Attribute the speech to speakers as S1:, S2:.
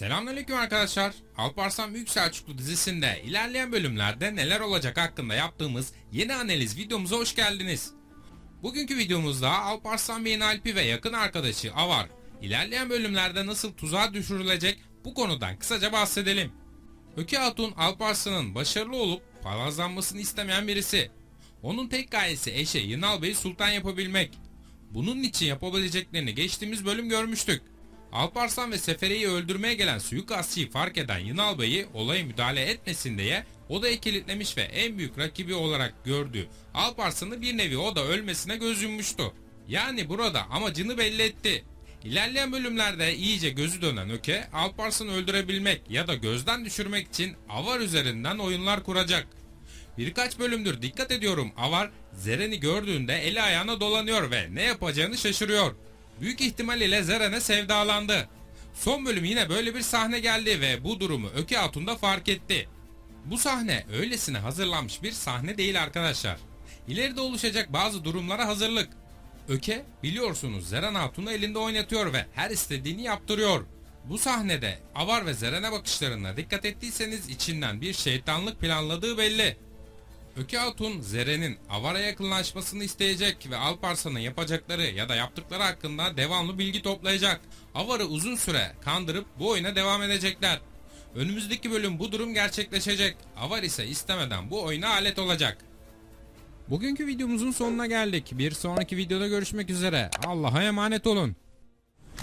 S1: Selamünaleyküm arkadaşlar. Alparslan Büyük Selçuklu dizisinde ilerleyen bölümlerde neler olacak hakkında yaptığımız yeni analiz videomuza hoş geldiniz. Bugünkü videomuzda Alparslan Bey'in Alpi ve yakın arkadaşı Avar ilerleyen bölümlerde nasıl tuzağa düşürülecek bu konudan kısaca bahsedelim. Öke Hatun Alparslan'ın başarılı olup palazlanmasını istemeyen birisi. Onun tek gayesi eşe Yınal Bey'i sultan yapabilmek. Bunun için yapabileceklerini geçtiğimiz bölüm görmüştük. Alparslan ve Sefere'yi öldürmeye gelen suikastçıyı fark eden Yınal Bey'i olaya müdahale etmesin diye odaya kilitlemiş ve en büyük rakibi olarak gördüğü Alparslan'ı bir nevi o da ölmesine göz yummuştu. Yani burada amacını belli etti. İlerleyen bölümlerde iyice gözü dönen Öke, Alparslan'ı öldürebilmek ya da gözden düşürmek için Avar üzerinden oyunlar kuracak. Birkaç bölümdür dikkat ediyorum Avar Zeren'i gördüğünde eli ayağına dolanıyor ve ne yapacağını şaşırıyor. Büyük ihtimal ile Zeren'e sevdalandı. Son bölüm yine böyle bir sahne geldi ve bu durumu Öke Hatun da fark etti. Bu sahne öylesine hazırlanmış bir sahne değil arkadaşlar. İleride oluşacak bazı durumlara hazırlık. Öke biliyorsunuz Zeren Hatun'u elinde oynatıyor ve her istediğini yaptırıyor. Bu sahnede Avar ve Zeren'e bakışlarına dikkat ettiyseniz içinden bir şeytanlık planladığı belli. Öke Hatun Zeren'in Avar'a yakınlaşmasını isteyecek ve Alparslan'ın yapacakları ya da yaptıkları hakkında devamlı bilgi toplayacak. Avar'ı uzun süre kandırıp bu oyuna devam edecekler. Önümüzdeki bölüm bu durum gerçekleşecek. Avar ise istemeden bu oyuna alet olacak. Bugünkü videomuzun sonuna geldik. Bir sonraki videoda görüşmek üzere. Allah'a emanet olun.